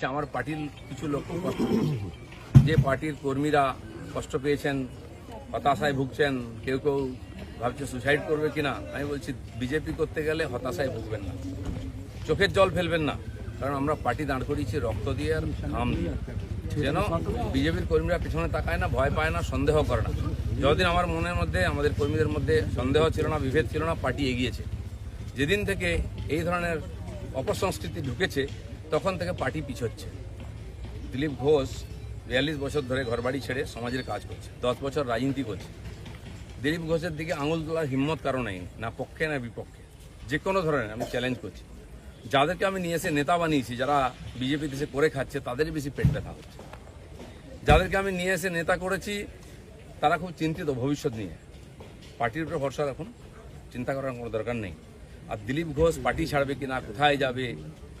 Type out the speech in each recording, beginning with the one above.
যে আমার পার্টির কিছু লোক যে পার্টির কর্মীরা কষ্ট পেয়েছেন, হতাশায় ভুগছেন, কেউ কেউ ভাবছে সুসাইড করবে কিনা, আমি বলছি বিজেপি করতে গেলে হতাশায় ভুগবেন না। চোখের জল ফেলবেন না, কারণ আমরা পার্টি দাঁড় করিয়েছি রক্ত দিয়ে আর ঘাম দিয়ে। যেন বিজেপির কর্মীরা পিছনে তাকায় না, ভয় পায় না, সন্দেহ করে না। যতদিন আমার মনের মধ্যে, আমাদের কর্মীদের মধ্যে সন্দেহ ছিল না, বিভেদ ছিল না, পার্টি এগিয়েছে। যেদিন থেকে এই ধরনের অপসংস্কৃতি ঢুকেছে তখন থেকে পার্টি পিছোচ্ছে। দিলীপ ঘোষ বিয়াল্লিশ বছর ধরে ঘরবাড়ি ছেড়ে সমাজের কাজ করছে, দশ বছর রাজনীতি করছে। দিলীপ ঘোষের দিকে আঙুল তোলার হিম্মত কারও নেই, না পক্ষে, না বিপক্ষে। যে কোনো ধরনের আমি চ্যালেঞ্জ করছি। যাদেরকে আমি নিয়ে এসে নেতা বানিয়েছি, যারা বিজেপি দেশে করে খাচ্ছে, তাদেরই বেশি পেট ব্যথা হচ্ছে। যাদেরকে আমি নিয়ে এসে নেতা করেছি, তারা খুব চিন্তিত ভবিষ্যৎ নিয়ে। পার্টির উপরে ভরসা রাখুন, চিন্তা করার কোনো দরকার নেই। আর দিলীপ ঘোষ পার্টি ছাড়বে কি না কোথায় যাবে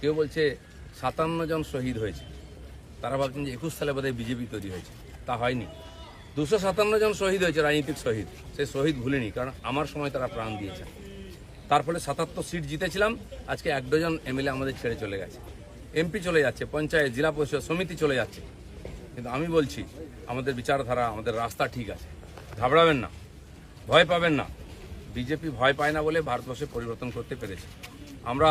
কেউ বলছে সাতান্ন জন শহীদ হয়েছে। তারা ভাবছেন যে একুশ সালে বোধহয় বিজেপি তৈরি হয়েছে। তা হয়নি। দুশো সাতান্ন জন শহীদ হয়েছে, রাজনীতিক শহীদ। সে শহীদ ভুলিনি, কারণ আমার সময় তারা প্রাণ দিয়েছেন তার ফলে সাতাত্তর সিট জিতেছিলাম, আজকে এক ডজন এমএলএ আমাদের ছেড়ে চলে গেছে। এমপি চলে যাচ্ছে, পঞ্চায়েত, জেলা পরিষদ, সমিতি চলে যাচ্ছে। কিন্তু আমি বলছি, আমাদের বিচারধারা, আমাদের রাস্তা ঠিক আছে। ঘাবড়াবেন না, ভয় পাবেন না। বিজেপি ভয় পায় না বলে ভারতবর্ষে পরিবর্তন করতে পেরেছে। আমরা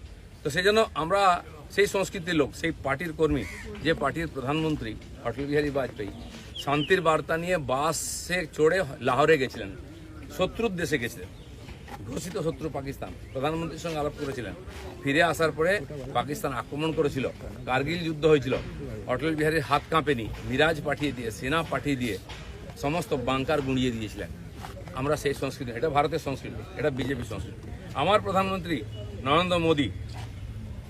তো সেই জন্য আমরা সেই সংস্কৃতির লোক, সেই পার্টির কর্মী, যে পার্টির প্রধানমন্ত্রী, অটল বিহারী বাজপেয়ী, শান্তির বার্তা নিয়ে বাসে চড়ে লাহোরে গেছিলেন, শত্রুর দেশে গেছিলেন, ঘোষিত শত্রু পাকিস্তান, প্রধানমন্ত্রীর সঙ্গে আলাপ করেছিলেন। ফিরে আসার পরে পাকিস্তান আক্রমণ করেছিল, কার্গিল যুদ্ধ হয়েছিল, অটল বিহারীর হাত কাঁপেনি, মিরাজ পাঠিয়ে দিয়ে, সেনা পাঠিয়ে দিয়ে, সমস্ত বাংকার গুঁড়িয়ে দিয়েছিলেন। আমরা সেই সংস্কৃতি, এটা ভারতের সংস্কৃতি, এটা বিজেপি সংস্কৃতি। আমার প্রধানমন্ত্রী নরেন্দ্র মোদী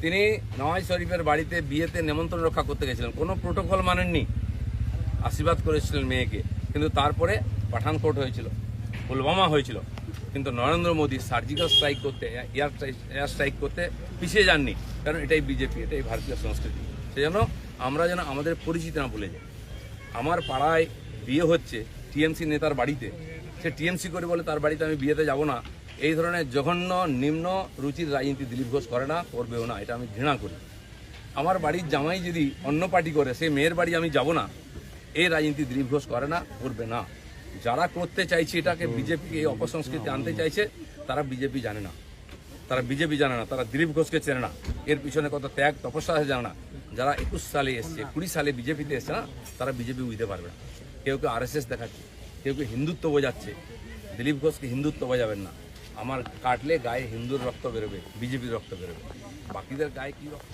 তিনি নওয়াজ শরীফের বাড়িতে বিয়েতে নেমন্ত্রণ রক্ষা করতে গেছিলেন। কোনো প্রোটোকল মানেননি। আশীর্বাদ করেছিলেন মেয়েকে। কিন্তু তারপরে পাঠানকোট হয়েছিল, পুলওয়ামা হয়েছিল। কিন্তু নরেন্দ্র মোদী সার্জিক্যাল স্ট্রাইক করতে, এয়ার এয়ার স্ট্রাইক করতে পিছিয়ে যাননি। কারণ এটাই বিজেপি, এটাই ভারতীয় সংস্কৃতি। সেজন্য আমরা যেন আমাদের পরিচিতি না ভুলে যাই। আমার পাড়ায় বিয়ে হচ্ছে টিএমসি নেতার বাড়িতে। সে টিএমসি করে বলে তার বাড়িতে আমি বিয়েতে যাব না। এই ধরনের জঘন্য, নিম্ন রুচির রাজনীতি দিলীপ ঘোষ করে না, করবেও না, এটা আমি ঘৃণা করি। আমার বাড়ির জামাই যদি অন্য পার্টি করে সেই মেয়ের বাড়ি আমি যাব না, এই রাজনীতি দিলীপ ঘোষ করে না, করবে না। যারা করতে চাইছে এটাকে বিজেপি এই অপসংস্কৃতি আনতে চাইছে, তারা বিজেপি জানে না। তারা বিজেপি জানে না, তারা দিলীপ ঘোষকে চেনে না। এর পিছনে কত ত্যাগ, তপস্যা জানে না। যারা একুশ সালে এসছে, কুড়ি সালে বিজেপিতে এসছে না, তারা বিজেপি বুঝতে পারবে না। কেউ কেউ আরএসএস দেখাচ্ছে, কেউ কেউ হিন্দুত্ব বোঝাচ্ছে। দিলীপ ঘোষকে হিন্দুত্ব বোঝাবেন না। আমার কাটলে গায়ে হিন্দুর রক্ত বেরোবে বিজেপির রক্ত বেরোবে। বাকিদের গায়ে কি রক্ত?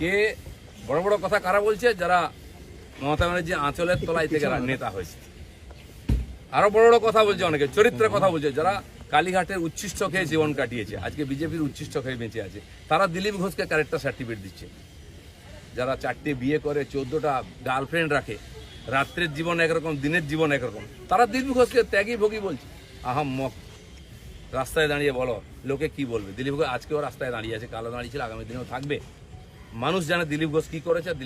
কে বড় বড় কথা কারা বলছে? যারা মমতা ব্যানার্জি আঁচলের তলায় থেকে নেতা হয়েছে। আরও বড় বড় কথা বলছে অনেকে চরিত্রের কথা বলছে। যারা কালীঘাটের উচ্ছিষ্ট খেয়ে জীবন কাটিয়েছে আজকে বিজেপির উচ্ছিষ্ট খেয়ে বেঁচে আছে তারা দিলীপ ঘোষকে ক্যারেক্টার সার্টিফিকেট দিচ্ছে। যারা চারটে বিয়ে করে চোদ্দোটা গার্লফ্রেন্ড রাখে রাত্রের জীবন একরকম দিনের জীবন একরকম তারা দিলীপ ঘোষকে ত্যাগী ভোগী বলছে। আহাম মক রাস্তায় দাঁড়িয়ে বলো, লোকে কি বলবে? দিলীপ ঘোষ আজকেও রাস্তায় দাঁড়িয়ে আছে, কালো দাঁড়িয়ে ছিল, আগামী দিনেও থাকবে। মানুষ জানে দিলীপ ঘোষ কি করেছে